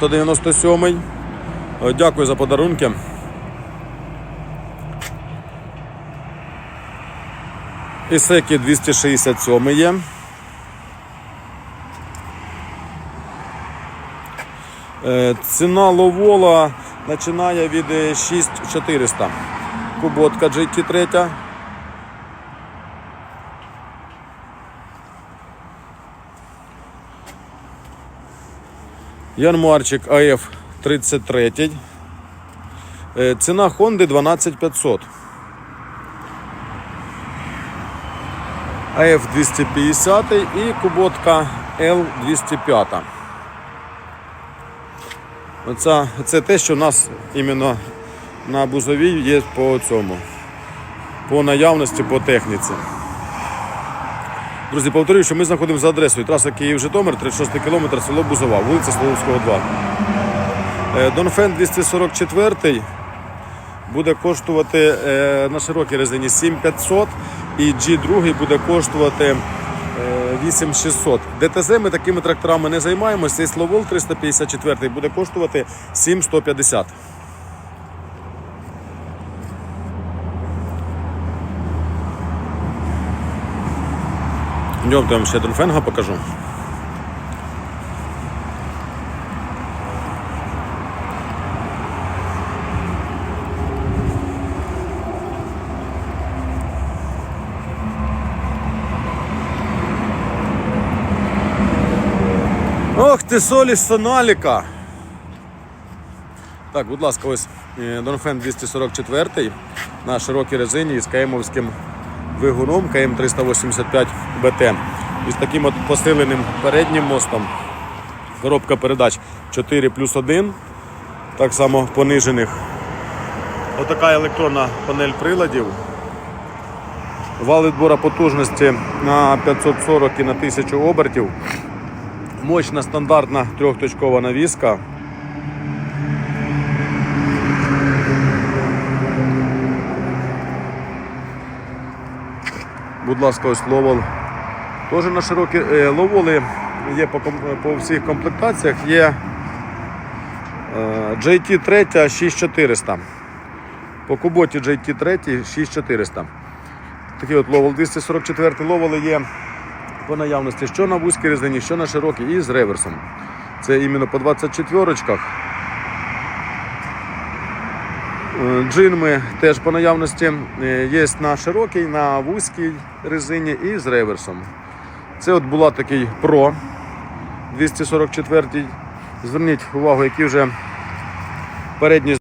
197. Е, Дякую за подарунки. Ісекі 267 є. Е, Ціна ловола починає від е, 6400. Куботка GT3. Янмарчик АФ 33. Е, Ціна Honda 12500. АФ 250 і куботка L 205. Оце, це те, що у нас іменно на бузовій є по цьому. По наявності, по техніці. Друзі, повторюю, що ми знаходимося за адресою траса Київ-Житомир, 36 км, село Бузова, вулиця Слововського, 2. Е, Донфен 244 буде коштувати е, на широкій резині 7500 і G2 буде коштувати е, 8600. ДТЗ ми такими тракторами не займаємося. Цей Словол 354 буде коштувати 7150. Вам ще Донфенга покажу. Ох ти солі соналіка. Так, будь ласка, ось Донфен 244 на широкій резині з каємовським двигуном КМ 385 БТ. І з таким от посиленим переднім мостом. Коробка передач 4 плюс 1. Так само понижених. Отака електронна панель приладів. Вал відбора потужності на 540 і на 1000 обертів. Мощна стандартна трьохточкова навіска. Будь ласка, ось ловол. Теж на широкі е, ловоли є по, по всіх комплектаціях. Є е, JT3 6400. По куботі JT3 6400. Такий от ловол 244 ловоли є по наявності що на вузькій резині, що на широкій і з реверсом. Це іменно по 24-очках. Е, Джинми теж по наявності е, є на широкій, на вузькій резині і з реверсом. Це от була такий Pro 244. Зверніть увагу, які вже передні